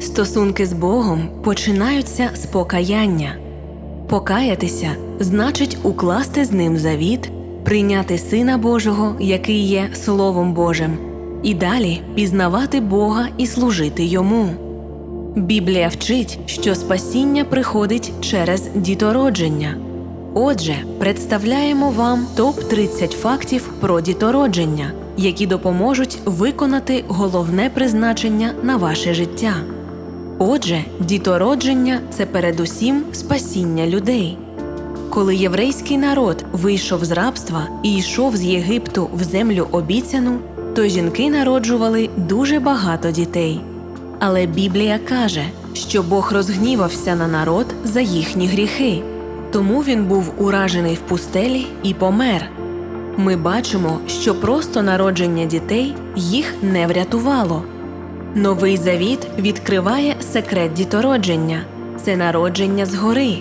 Стосунки з Богом починаються з покаяння. Покаятися значить укласти з ним завіт, прийняти Сина Божого, який є Словом Божим, і далі пізнавати Бога і служити йому. Біблія вчить, що спасіння приходить через дітородження. Отже, представляємо вам топ 30 фактів про дітородження, які допоможуть виконати головне призначення на ваше життя. Отже, дітородження це передусім спасіння людей. Коли єврейський народ вийшов з рабства і йшов з Єгипту в землю обіцяну, то жінки народжували дуже багато дітей. Але Біблія каже, що Бог розгнівався на народ за їхні гріхи, тому він був уражений в пустелі і помер. Ми бачимо, що просто народження дітей їх не врятувало. Новий завіт відкриває секрет дітородження це народження згори,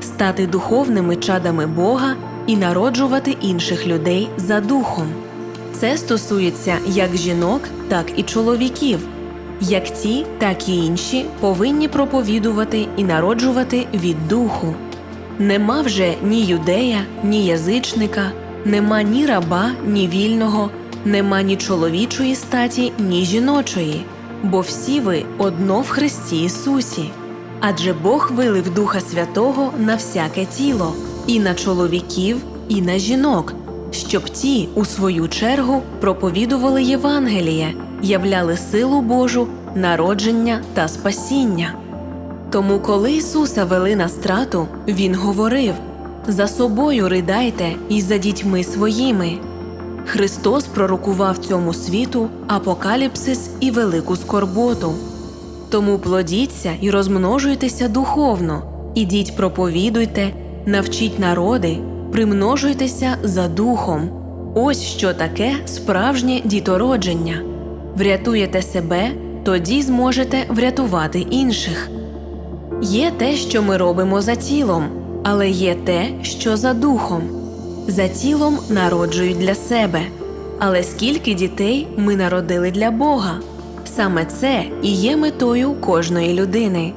стати духовними чадами Бога і народжувати інших людей за духом. Це стосується як жінок, так і чоловіків. Як ті, так і інші повинні проповідувати і народжувати від духу. Нема вже ні юдея, ні язичника, нема ні раба, ні вільного, нема ні чоловічої статі, ні жіночої, бо всі ви одно в Христі Ісусі. Адже Бог вилив Духа Святого на всяке тіло, і на чоловіків, і на жінок, щоб ті, у свою чергу, проповідували Євангеліє, являли силу Божу, народження та спасіння. Тому, коли Ісуса вели на страту, Він говорив за собою ридайте і за дітьми своїми. Христос пророкував цьому світу апокаліпсис і велику скорботу. Тому плодіться і розмножуйтеся духовно, ідіть проповідуйте, навчіть народи, примножуйтеся за духом. Ось що таке справжнє дітородження. Врятуєте себе, тоді зможете врятувати інших. Є те, що ми робимо за тілом, але є те, що за духом. За тілом народжують для себе. Але скільки дітей ми народили для Бога? Саме це і є метою кожної людини.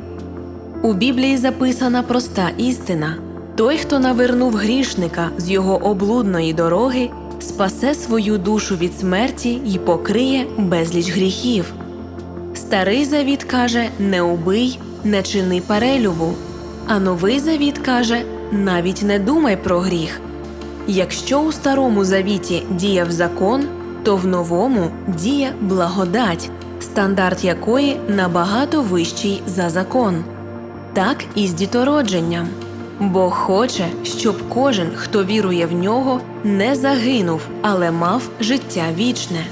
У Біблії записана проста істина: той, хто навернув грішника з його облудної дороги, спасе свою душу від смерті і покриє безліч гріхів. Старий завіт каже: не убий, не чини перелюбу. А новий завіт каже: навіть не думай про гріх. Якщо у старому завіті діяв закон, то в новому діє благодать, стандарт якої набагато вищий за закон. Так і з дітородженням. Бог хоче, щоб кожен, хто вірує в нього, не загинув, але мав життя вічне.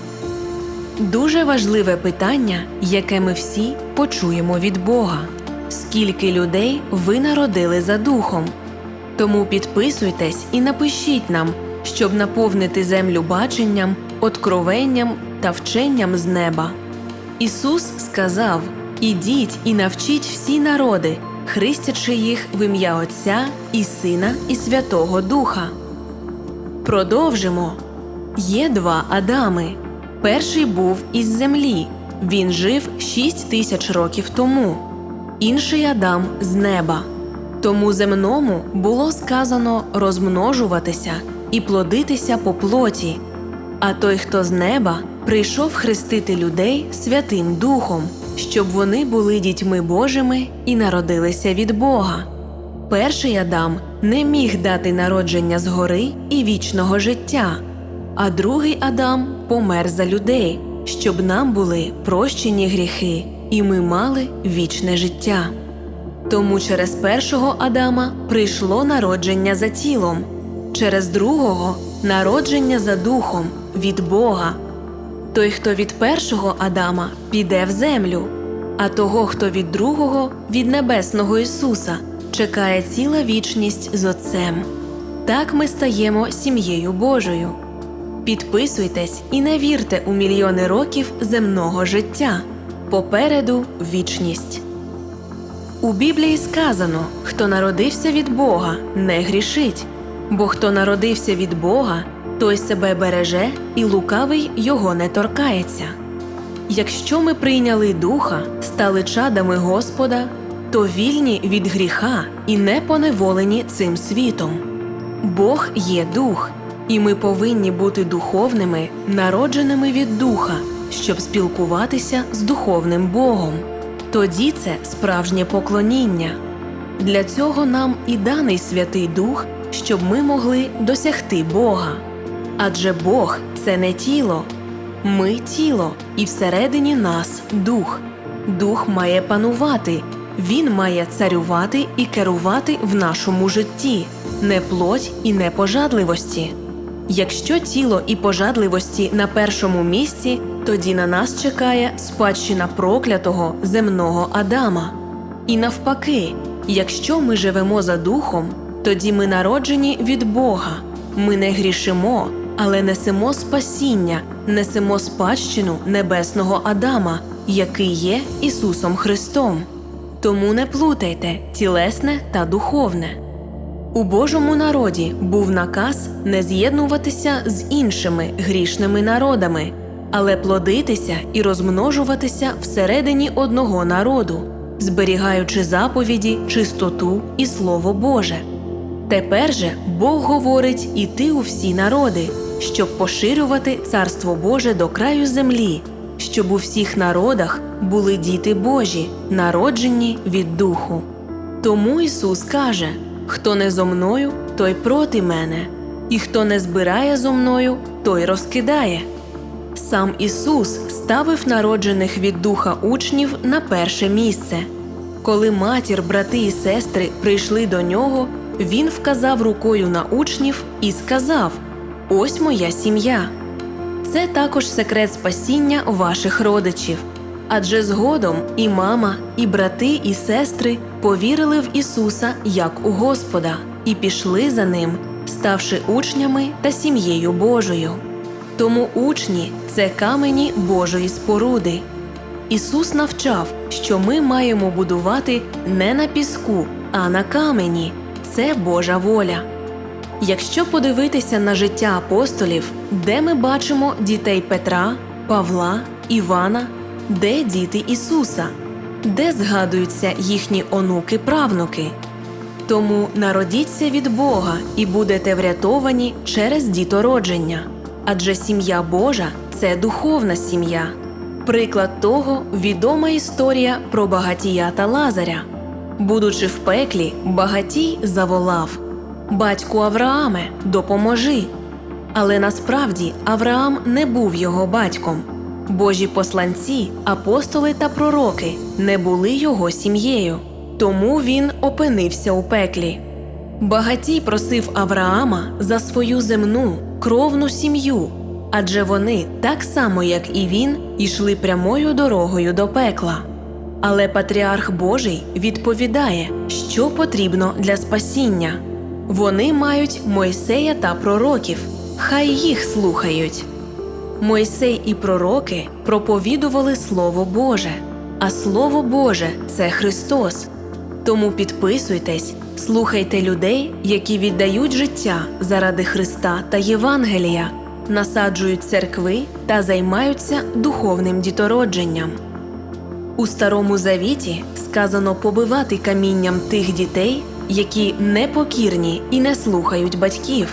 Дуже важливе питання, яке ми всі почуємо від Бога: скільки людей ви народили за духом? Тому підписуйтесь і напишіть нам, щоб наповнити землю баченням, откровенням та вченням з неба. Ісус сказав: Ідіть і навчіть всі народи, хрестячи їх в ім'я Отця і Сина, і Святого Духа. Продовжимо. Є два Адами. Перший був із землі. Він жив шість тисяч років тому. Інший Адам з неба. Тому земному було сказано розмножуватися і плодитися по плоті. А той, хто з неба, прийшов хрестити людей Святим Духом, щоб вони були дітьми Божими і народилися від Бога. Перший Адам не міг дати народження згори і вічного життя, а другий Адам помер за людей, щоб нам були прощені гріхи, і ми мали вічне життя. Тому через першого Адама прийшло народження за тілом, через другого народження за духом від Бога. Той, хто від першого Адама, піде в землю, а того, хто від другого, від небесного Ісуса, чекає ціла вічність з Отцем. Так ми стаємо сім'єю Божою. Підписуйтесь і не вірте у мільйони років земного життя. Попереду вічність. У Біблії сказано: хто народився від Бога, не грішить, бо хто народився від Бога, той себе береже і лукавий його не торкається. Якщо ми прийняли духа, стали чадами Господа, то вільні від гріха і не поневолені цим світом. Бог є дух, і ми повинні бути духовними, народженими від духа, щоб спілкуватися з духовним Богом. Тоді це справжнє поклоніння. Для цього нам і даний Святий Дух, щоб ми могли досягти Бога. Адже Бог це не тіло, ми тіло, і всередині нас дух. Дух має панувати, він має царювати і керувати в нашому житті, не плоть і не пожадливості. Якщо тіло і пожадливості на першому місці, тоді на нас чекає спадщина проклятого земного Адама. І навпаки, якщо ми живемо за духом, тоді ми народжені від Бога. Ми не грішимо, але несемо спасіння, несемо спадщину небесного Адама, який є Ісусом Христом. Тому не плутайте тілесне та духовне. У Божому народі був наказ не з'єднуватися з іншими грішними народами, але плодитися і розмножуватися всередині одного народу, зберігаючи заповіді, чистоту і Слово Боже. Тепер же Бог говорить іти у всі народи, щоб поширювати Царство Боже до краю землі, щоб у всіх народах були діти Божі, народжені від Духу. Тому Ісус каже: хто не зо мною, той проти мене, і хто не збирає зо мною, той розкидає. Сам Ісус ставив народжених від духа учнів на перше місце. Коли матір, брати і сестри прийшли до нього, він вказав рукою на учнів і сказав: Ось моя сім'я. Це також секрет спасіння ваших родичів. Адже згодом і мама, і брати, і сестри повірили в Ісуса як у Господа і пішли за ним, ставши учнями та сім'єю Божою. Тому учні це камені Божої споруди. Ісус навчав, що ми маємо будувати не на піску, а на камені це Божа воля. Якщо подивитися на життя апостолів, де ми бачимо дітей Петра, Павла, Івана, де діти Ісуса, де згадуються їхні онуки правнуки. Тому народіться від Бога і будете врятовані через дітородження, адже сім'я Божа це духовна сім'я. Приклад того відома історія про багатія та Лазаря. Будучи в пеклі, багатій заволав Батьку Аврааме, допоможи. Але насправді Авраам не був його батьком. Божі посланці, апостоли та пророки не були його сім'єю, тому він опинився у пеклі. Багатій просив Авраама за свою земну, кровну сім'ю, адже вони, так само як і він, йшли прямою дорогою до пекла. Але Патріарх Божий відповідає, що потрібно для спасіння. Вони мають Мойсея та пророків, хай їх слухають. Мойсей і пророки проповідували Слово Боже, а Слово Боже це Христос. Тому підписуйтесь, слухайте людей, які віддають життя заради Христа та Євангелія, насаджують церкви та займаються духовним дітородженням. У Старому Завіті сказано побивати камінням тих дітей, які непокірні і не слухають батьків.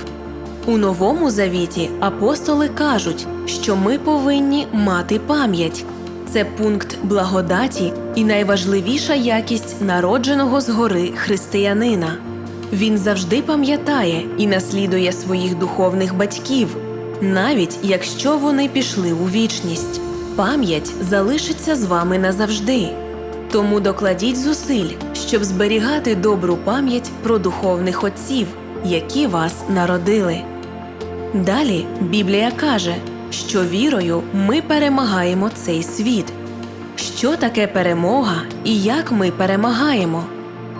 У Новому Завіті апостоли кажуть, що ми повинні мати пам'ять. Це пункт благодаті і найважливіша якість народженого згори християнина. Він завжди пам'ятає і наслідує своїх духовних батьків, навіть якщо вони пішли у вічність. Пам'ять залишиться з вами назавжди. Тому докладіть зусиль, щоб зберігати добру пам'ять про духовних отців, які вас народили. Далі Біблія каже, що вірою ми перемагаємо цей світ. Що таке перемога і як ми перемагаємо?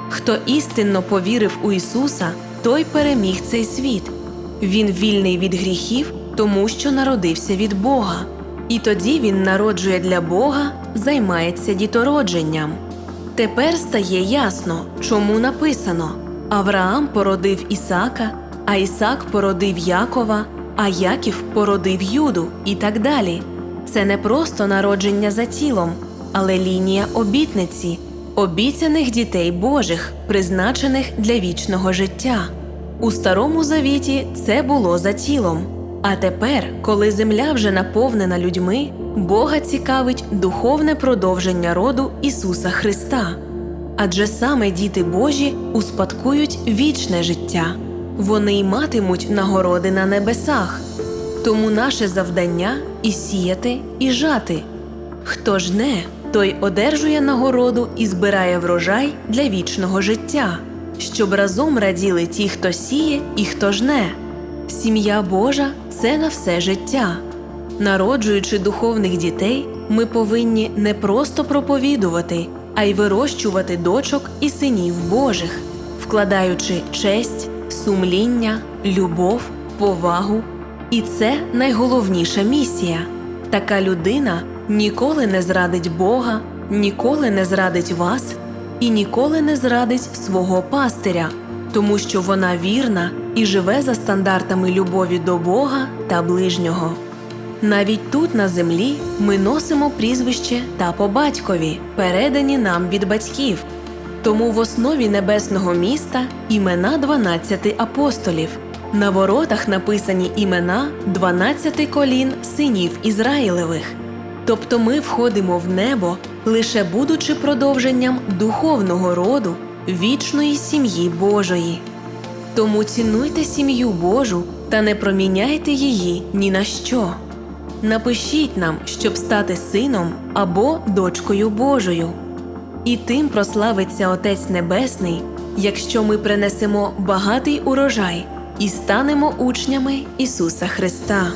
Хто істинно повірив у Ісуса, той переміг цей світ. Він вільний від гріхів, тому що народився від Бога. І тоді він народжує для Бога, займається дітородженням. Тепер стає ясно, чому написано Авраам породив Ісака, а Ісак породив Якова, а Яків породив Юду і так далі. Це не просто народження за тілом, але лінія обітниці, обіцяних дітей Божих, призначених для вічного життя. У старому завіті це було за тілом. А тепер, коли земля вже наповнена людьми, Бога цікавить духовне продовження роду Ісуса Христа. Адже саме діти Божі успадкують вічне життя, вони й матимуть нагороди на небесах. Тому наше завдання і сіяти, і жати. Хто жне, той одержує нагороду і збирає врожай для вічного життя, щоб разом раділи ті, хто сіє і хто жне. Сім'я Божа це на все життя. Народжуючи духовних дітей, ми повинні не просто проповідувати, а й вирощувати дочок і синів Божих, вкладаючи честь, сумління, любов, повагу. І це найголовніша місія. Така людина ніколи не зрадить Бога, ніколи не зрадить вас і ніколи не зрадить свого пастиря, тому що вона вірна і живе за стандартами любові до Бога та ближнього. Навіть тут на землі ми носимо прізвище та по батькові, передані нам від батьків. Тому в основі небесного міста імена 12 апостолів. На воротах написані імена 12 колін синів Ізраїлевих. Тобто ми входимо в небо, лише будучи продовженням духовного роду вічної сім'ї Божої. Тому цінуйте сім'ю Божу та не проміняйте її ні на що. Напишіть нам, щоб стати сином або дочкою Божою. І тим прославиться Отець Небесний, якщо ми принесемо багатий урожай і станемо учнями Ісуса Христа.